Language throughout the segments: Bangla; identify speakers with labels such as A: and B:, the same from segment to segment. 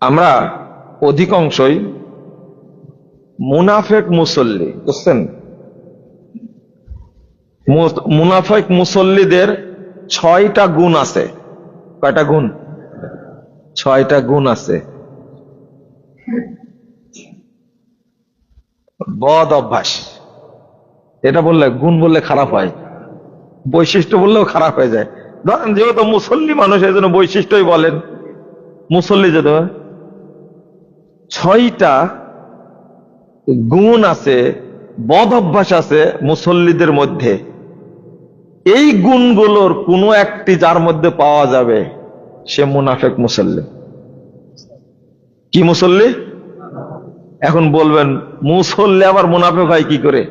A: আমরা অধিকাংশই মুনাফেক মুসল্লি, বুঝছেন? মুনাফেক মুসল্লিদের ছয়টা গুণ আছে। কয়টা গুণ? ছয়টা গুণ আছে। বদ অভ্যাস। এটা বললে, গুণ বললে খারাপ হয়। বৈশিষ্ট্য বললেও খারাপ হয়ে যায়। ধরেন যেহেতু মুসল্লি মানুষ এই জন্য বৈশিষ্ট্যই বলেন। মুসল্লি যেহেতু ছয়টা গুণ আছে, বদ অভ্যাস আছে মুসল্লিদের মধ্যে। এই গুণগুলোর কোনো একটি যার মধ্যে পাওয়া যাবে, সে মুনাফেক মুসল্লি। কি মুসল্লি? এখন বলবেন, মুসল্লি আবার মুনাফেক হয় কি করে?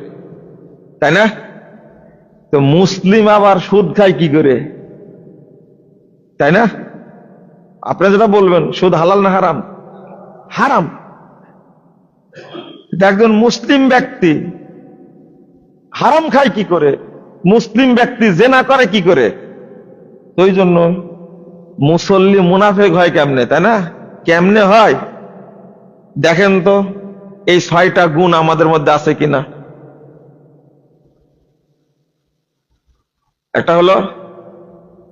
A: তাই না? তো মুসলিম আবার সুদ খায় কি করে? তাই না? আপনি যেটা বলবেন, সুদ হালাল না হারাম? হারাম। একজন মুসলিম ব্যক্তি। হারাম খায় কি করে? মুসলিম ব্যক্তি জেনা করে কি করে? ওই জন্য মুসল্লি মুনাফেক হয় কেমনে, তাই না? কেমনে হয়? দেখেন তো, এই ছয়টা গুণ আমাদের মধ্যে আছে কিনা? একটা হলো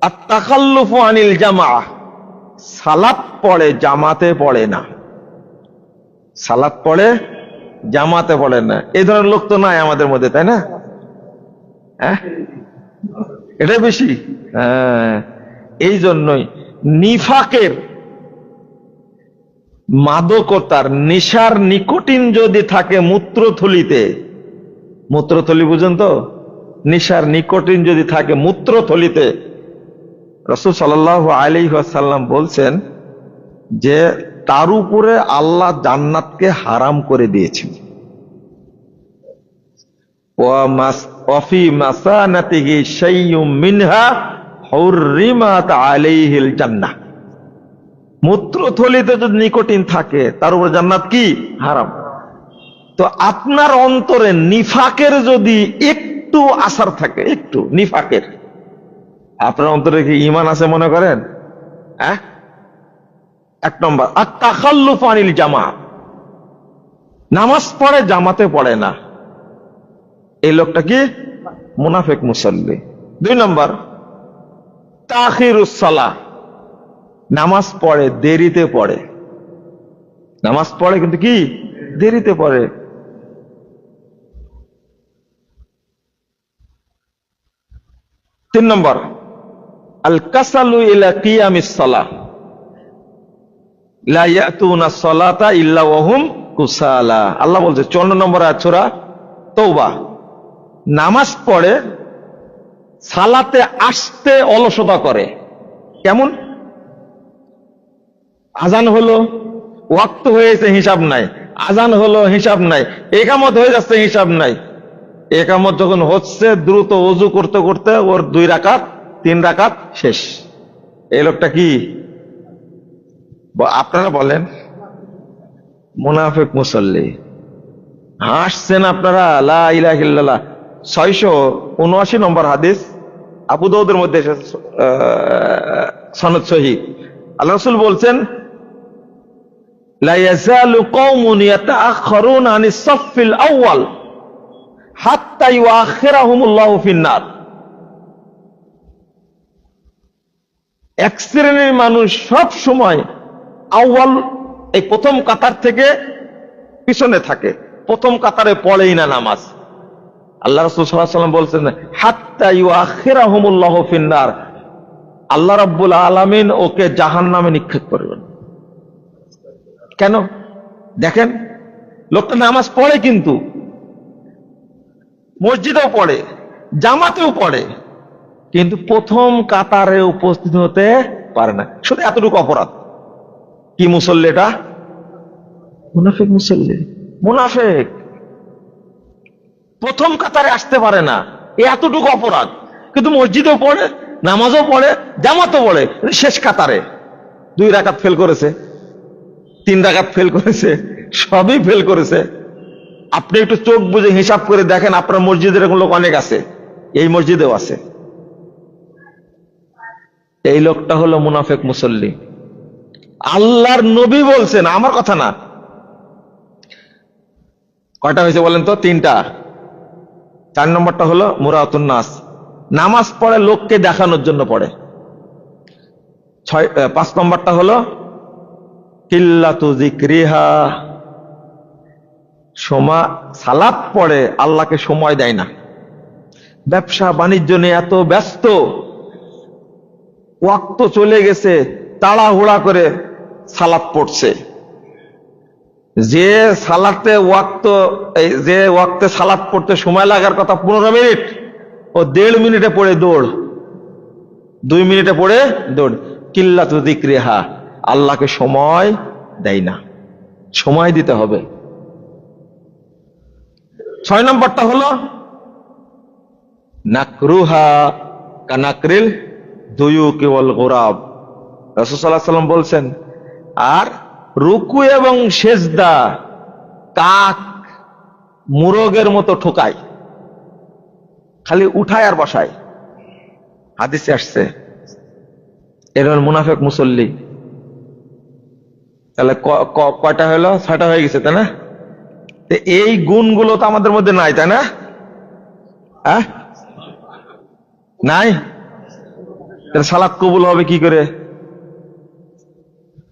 A: আত্মাকাল্লুফু আনিল জামা। সালাপ পড়ে, জামাতে পড়ে না। সালাত পড়ে, জামাতে পড়ে না। এই ধরনের লোক তো নাই আমাদের মধ্যে, তাই না? হ্যাঁ? এটাই বেশি? হ্যাঁ। এই জন্যই নিফাকের মাদকতার নিশার নিকোটিন যদি থাকে মূত্রথলিতে, মূত্রথলি বুঝেন তো? নিশার নিকোটিন যদি থাকে মূত্রথলিতে, রসুল সাল্লাহ আলী সাল্লাম বলছেন যে তার উপরে আল্লাহ জান্নাতকে হারাম করে দিয়েছেন। মূত্রথলিতে যদি নিকোটিন থাকে, তার উপর জান্নাত কি? হারাম। তো আপনার অন্তরে নিফাকের যদি একটু আসার থাকে, একটু নিফাকের, আপনার অন্তরে কি ইমান আছে মনে করেন? হ্যাঁ? এক নম্বর আর তাকাল্লুফ আনিল জামা। নামাজ পড়ে, জামাতে পড়ে না। এই লোকটা কি? মুনাফেক মুসল্লি। দুই নম্বর তাহিরুসালা নামাজ পড়ে, দেরিতে পড়ে। নামাজ পড়ে কিন্তু কি? দেরিতে পড়ে। তিন নম্বর আল কাসালু ইলা কিয়ামিস সালাহ আল্লাহ বলছে 54 নম্বর আয়াত সূরা তওবা। নামাজ পড়ে, সালাতে আসতে অলসতা করে। কেমন? আজান হলো, ওয়াক্ত হয়েছে, হিসাব নাই। আজান হলো, হিসাব নাই। একামত হয়ে যাচ্ছে, হিসাব নাই। একামত যখন হচ্ছে, দ্রুত অজু করতে করতে ওর দুই রাকাত, তিন রাকাত শেষ। এই লোকটা কি? আপনারা বলেন। মুনাফেক মুসল্লি। হাসছেন আপনারা আল্লাহ ছয়শো উনআশি নম্বর হাদিস, আবু দৌদের মধ্যে সনদ শহীদ আল্লাহ রসুল বলছেন এক মানুষ সব সময় আউয়াল এই প্রথম কাতার থেকে পিছনে থাকে। প্রথম কাতারে পড়েই না নামাজ। আল্লাহ রসুল সাল্লাহ সাল্লাম বলছেন, হাত্তা ফিন্নার। আল্লাহ রাব্বুল আলামিন ওকে জাহান নামে নিক্ষেপ করবেন। কেন? দেখেন, লোকটা নামাজ পড়ে কিন্তু। মসজিদেও পড়ে, জামাতেও পড়ে, কিন্তু প্রথম কাতারে উপস্থিত হতে পারে না। শুধু এতটুকু অপরাধ। কি মুসল্লি এটা? মুনাফিক মুসল্লি। মুনাফেক। প্রথম কাতারে আসতে পারে না। এতটুকু অপরাধ। কিন্তু মসজিদেও পড়ে নামাজও পড়ে জামাতও পড়ে শেষ কাতারে। দুই রাকাত ফেল করেছে তিন রাকাত ফেল করেছে সবই ফেল করেছে। আপনি একটু চোখ বুঝে হিসাব করে দেখেন আপনার মসজিদের এরকম লোক অনেক আছে। এই মসজিদেও আছে। এই লোকটা হলো মুনাফেক মুসল্লি। আল্লাহর নবী বলছেন, আমার কথা না। কয়টা হয়েছে বলেন তো? তিনটা। চার নম্বরটা হলো মুরাতুন নাস। নামাজ পড়ে লোককে দেখানোর জন্য পড়ে। ছয় পাঁচ নম্বরটা হলো কিল্লাতু জিক্রিহা সমা, সালাত পড়ে, আল্লাহকে সময় দেয় না। ব্যবসা, বাণিজ্য নিয়ে এত ব্যস্ত। ওয়াক্ত চলে গেছে, তাড়াহুড়া করে সালাত পড়ছে। যে সালাতে ওয়াক্ত, এই যে ওয়াক্তে সালাত পড়তে সময় লাগার কথা পনেরো মিনিট ও দেড় মিনিটে পড়ে দৌড়। দুই মিনিটে পড়ে দৌড়। কিল্লা তো দিক্রিহা, আল্লাহকে সময় দেয় না। সময় দিতে হবে। ছয় নম্বরটা হলো, নাকরুহা কানাকরিল দুয়ু কেবল গোরাব। রসুসাল্লাহ সাল্লাম বলছেন আর রুকু এবং সেজদা কাক মুরগের মতো ঠোকায়। খালি উঠায় আর বসায়। হাদিসে আসছে, এর মুনাফেক মুসল্লি। তাহলে কয়টা হলো? ছয়টা হয়ে গেছে, তাই না? এই গুণগুলো তো আমাদের মধ্যে নাই, তাই না? হ্যাঁ নাই? সালাদ কবুল হবে কি করে?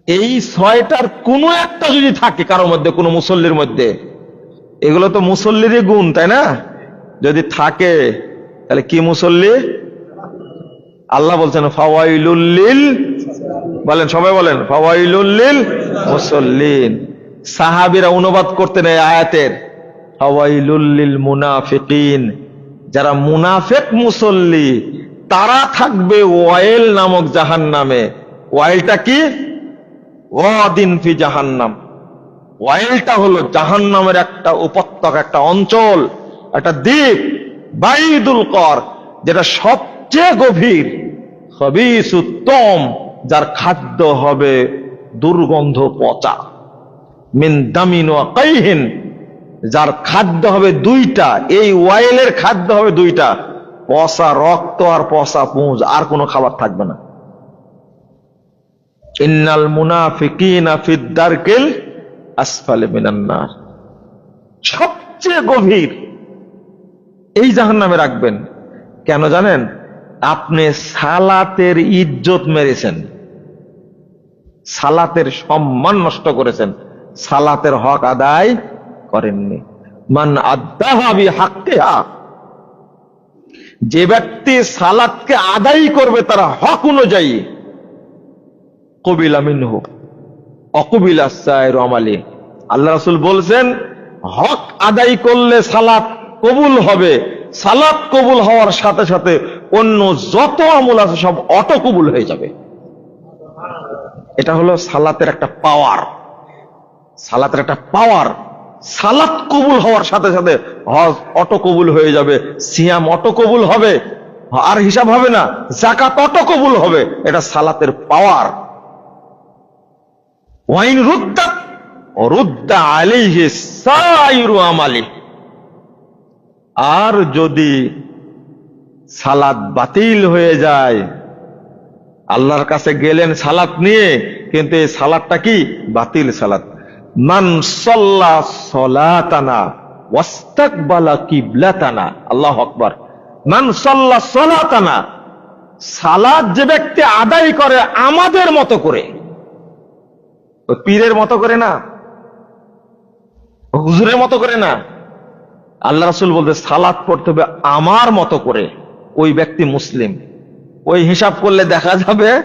A: এই ছয়টার কোনো একটা যদি থাকে কারোর মধ্যে, কোনো মুসল্লির মধ্যে, এগুলো তো মুসল্লিরই গুণ, তাই না? যদি থাকে, তাহলে কি মুসল্লি? আল্লাহ বলছেন ফাওয়াইলুল্লিল বলেন, সবাই বলেন ফাওয়াইলুল্লিল মুসল্লিন। সাহাবীরা অনুবাদ করতেন এই আয়াতের ফাওয়াইলুল্লিল মুনাফিকিন যারা মুনাফেক মুসল্লি, তারা থাকবে ওয়াইল নামক জাহান্নামে। ওয়াইলটা কি? ওয়াদিন ফি জাহান্নাম। ওয়াইলটা হলো জাহান্নামের একটা উপত্যকা, একটা অঞ্চল, একটা দ্বীপ, বাইদুল কর, যেটা সবচেয়ে গভীর, খবিস উত্তম যার খাদ্য হবে দুর্গন্ধ পচা। মিন দামিন ওয়া কাইহিন, যার খাদ্য হবে দুইটা, এই ওয়াইলের খাদ্য হবে দুইটা, পচা রক্ত আর পচা পুঁজ, আর কোনো খাবার থাকবে না। ইন্নাল মুনাফিকিনা আসফালে মিনান নার। সবচেয়ে গভীর এই জাহান্নামে রাখবেন। কেন জানেন? আপনি সালাতের ইজ্জত মেরেছেন। সালাতের সম্মান নষ্ট করেছেন। সালাতের হক আদায় করেননি। মান আদাহাবি হাক্কেহা যে ব্যক্তি সালাতকে আদায় করবে তারা হক অনুযায়ী কবিলা মিনহু, অকবিলা সায়ের আমালি। আল্লাহ রাসূল বলছেন, হক আদায় করলে সালাত কবুল হবে। সালাত কবুল হওয়ার সাথে সাথে অন্য যত আমল আছে সব অটো কবুল হয়ে যাবে। এটা হলো সালাতের একটা পাওয়ার। সালাতের একটা পাওয়ার। সালাত কবুল হওয়ার সাথে সাথে হজ অটো কবুল হয়ে যাবে, সিয়াম অটো কবুল হবে, আর হিসাব হবে না জাকাত অটো কবুল হবে। এটা সালাতের পাওয়ার। ওয়াইন রুদ্দা রুদ্দা আলিহি সাইরু আমালি। আর যদি সালাদ বাতিল হয়ে যায়, আল্লাহর কাছে গেলেন সালাত নিয়ে, কিন্তু এই সালাদটা কি? বাতিল সালাত মান সল্লা সলাতানা ওয়াস্তাকবালা কিবলাতানা। আল্লাহ আকবার। মান সল্লা সলাতানা। সালাদ যে ব্যক্তি আদায় করে আমাদের মতো করে পীরের মতো করে না? হুজুরের মতো করে না? আল্লাহ রাসুল বলতে সালাত পড়তে হবে আমার মতো করে, ওই ব্যক্তি মুসলিম। ওই হিসাব করলে দেখা যাবে,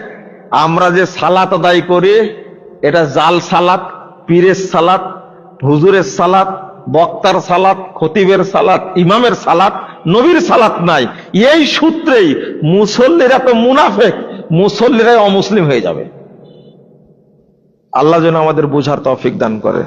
A: আমরা যে সালাত আদায় করি, এটা জাল সালাত, পীরের সালাত, হুজুরের সালাত, বক্তার সালাত, খতিবের সালাত, ইমামের সালাত, নবীর সালাত নাই। এই সূত্রেই মুসল্লিরা তো মুনাফেক, মুসল্লিরাই অমুসলিম হয়ে যাবে। আল্লাহ যেন আমাদের বুঝার তৌফিক দান করে।